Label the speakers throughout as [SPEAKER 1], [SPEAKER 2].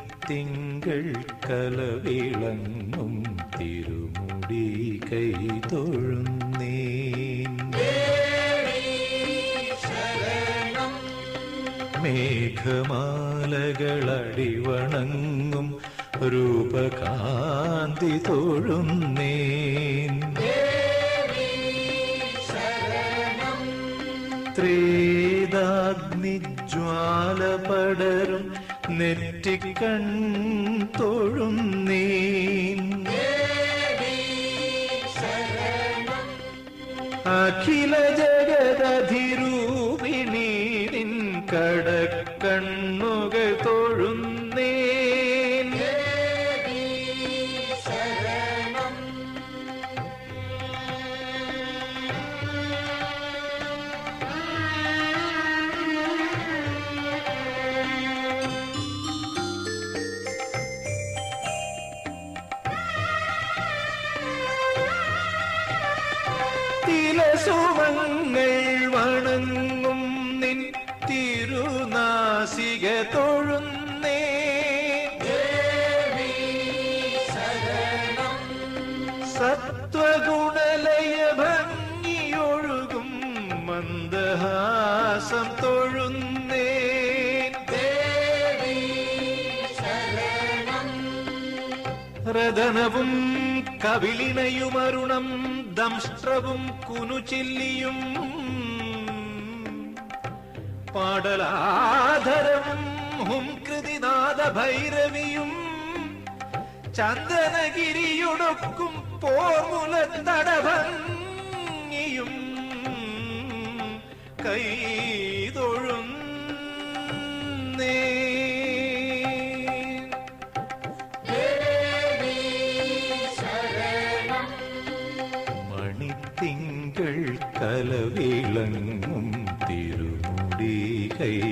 [SPEAKER 1] മണിത്തിങ്കൾ കലവിളങ്ങും തിരുമുടി കൈ മേഘമാലകളടിവണങ്ങും രൂപകാന്തി തൊഴുന്നേൻ. ത്രീതാഗ്നിജ്വാല പടരും നെറ്റിക്കൺ തൊഴുന്നേൻ അഖില ജഗദധിരൂപിണി തിലസുമങ്ങൾ വണങ്ങും നിൻ തിരുനാസിക തൊഴുന്നേ. സത്വഗുണലയ ഭംഗിയൊഴുകും മന്ദഹാസം തൊഴുന്നേ. രതനവും കവിളിനയുമരുണം ദംഷ്ട്രവും കുനുചില്ലിയും. പാടലാധരവും ഹുംകൃതിനാഥ ഭൈരവിയും പോമുല പോർമുലത്തടഭംഗിയും. കൈതൊഴുന്നേ കലവിളങ്ങും തിരുമുടി കൈതൊഴുന്നേ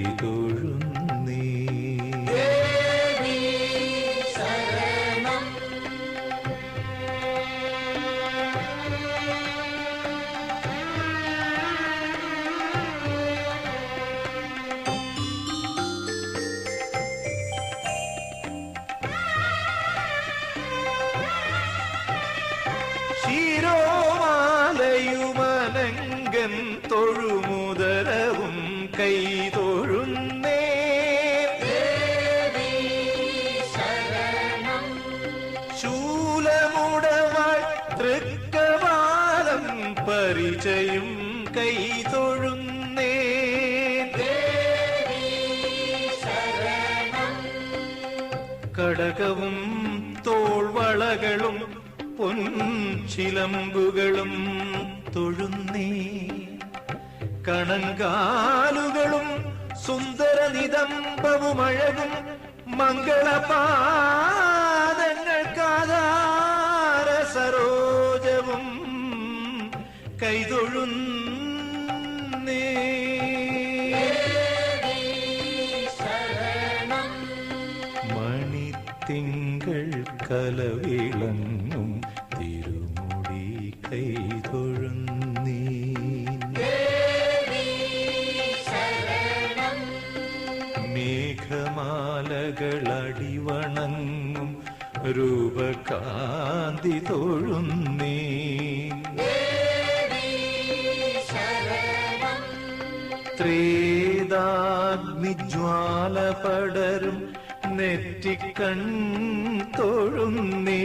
[SPEAKER 1] ശിരോമാലയുമനങ്കൻ കൈ തൊഴുന്നേ. ശൂലമുടവാൾ തൃക്കവാലം പരിചയും കൈതൊഴുന്നേ കടകവും തോൾവളകളും പൊൻചിലമ്പുകളും തൊഴുന്നേ. കണങ്കാലുകളും സുന്ദര നിതംബവുമഴകും മംഗളപാദങ്ങൾക്കാധാര സരോജവും കൈതൊഴുന്നേ. മണിത്തിങ്കൾ കലവിളങ്ങും തിരുമുടി കൈതൊഴുന്നീ മേഘമാലകളടിവണങ്ങും രൂപകാന്തി തൊഴുന്നീ. ത്രീതാഗ്നിജ്വാല പടരും നെറ്റിക്കൺ തൊഴുന്നേ.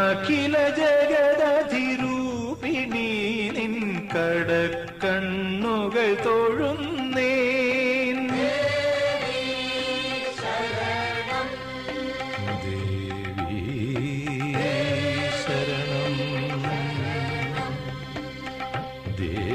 [SPEAKER 1] അഖില ജഗദധിരൂപിണി dear.